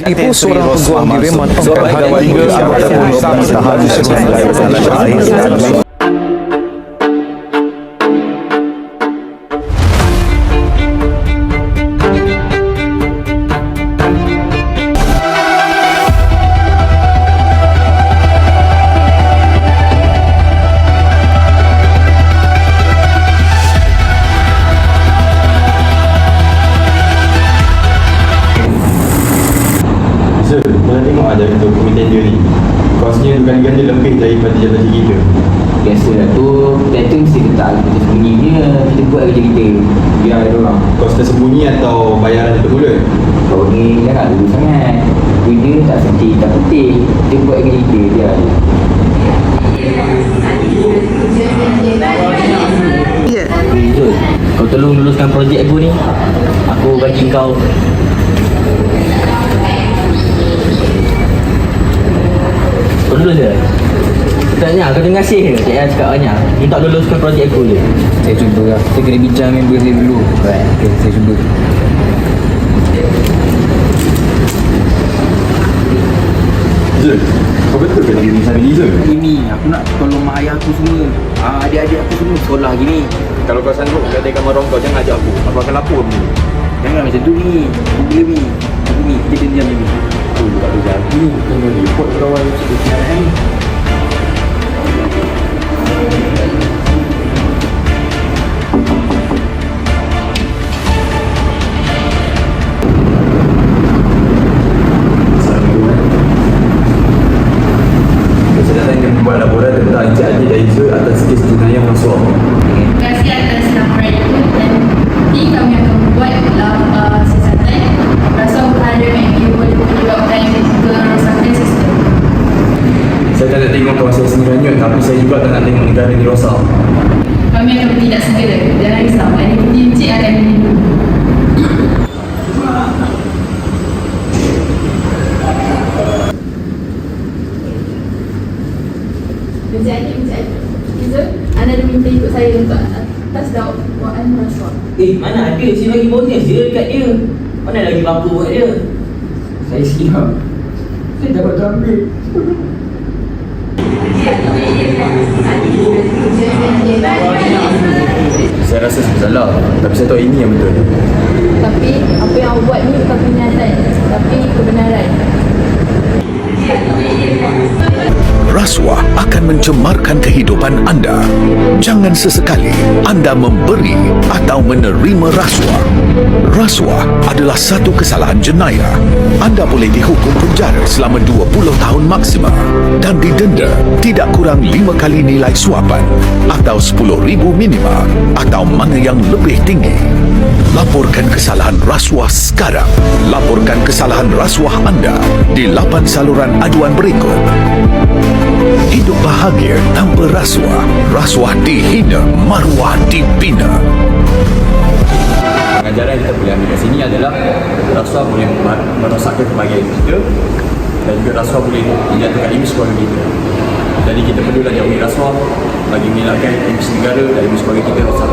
Ibu surah peguam diri man pengkar hari ini korang tengok aja untuk komite dia ni. Kosnya ganda-ganda lebih daripada jabatan kita Biasalah tu Kita tu mesti letak kita sembunyi dia Kita buat kerja kita. Biar ada orang. Kos tersembunyi atau bayaran cepat mulut Kau ni jangan dulu sangat. Benda tak sedih tak penting. Kita buat kerja kita dia Zul, kau tolong luluskan projek aku ni. Aku bagi kau Kau lulus je? Tanya, kau terima kasih ke? Cik Ayah cakap banyak Minta luluskan projek aku je Saya cuba lah. Saya kena bincang member saya dulu. Right Okay, saya cuba. Zul, kau betul ke lagi Nisa Billy Zul? Ini aku nak tolong mak ayah aku semua. Ah, adik-adik aku semua sekolah gini. Kalau kau sanggup katakan marah kau jangan ajak aku Aku akan lapor ni Jangan macam tu ni. Aku boleh ni. Aku ni, kita diam ni. Aku tak ada jadi Kena report kawan Sekitar ni Saya Encik Adi, Encik Adi. Izul, anda ada minta ikut saya untuk atas dakwaan rasuah. Eh, mana ada? Saya bagi bonus je dekat dia Mana lagi mampu buat dia Saya siap. Saya dapat ambil. Saya rasa saya salah tapi saya tahu ini yang betul. Tapi apa yang awak mencemarkan kehidupan anda. Jangan sesekali anda memberi atau menerima rasuah. Rasuah adalah satu kesalahan jenayah. Anda boleh dihukum penjara selama 20 tahun maksimal dan didenda tidak kurang 5 kali nilai suapan atau RM10,000 minimal atau mana yang lebih tinggi. Laporkan kesalahan rasuah sekarang. Laporkan kesalahan rasuah anda di 8 saluran aduan berikut. Hidup bahagia tanpa rasuah. Rasuah dihina, maruah dibina. Pengajaran yang kita boleh ambil kat sini adalah rasuah boleh mer- merosakkan kebahagiaan kita dan juga rasuah boleh menjatuhkan imej keluarga kita. Jadi kita perlulah jauhi rasuah bagi mengelakkan imej negara dan imej keluarga kita rosak.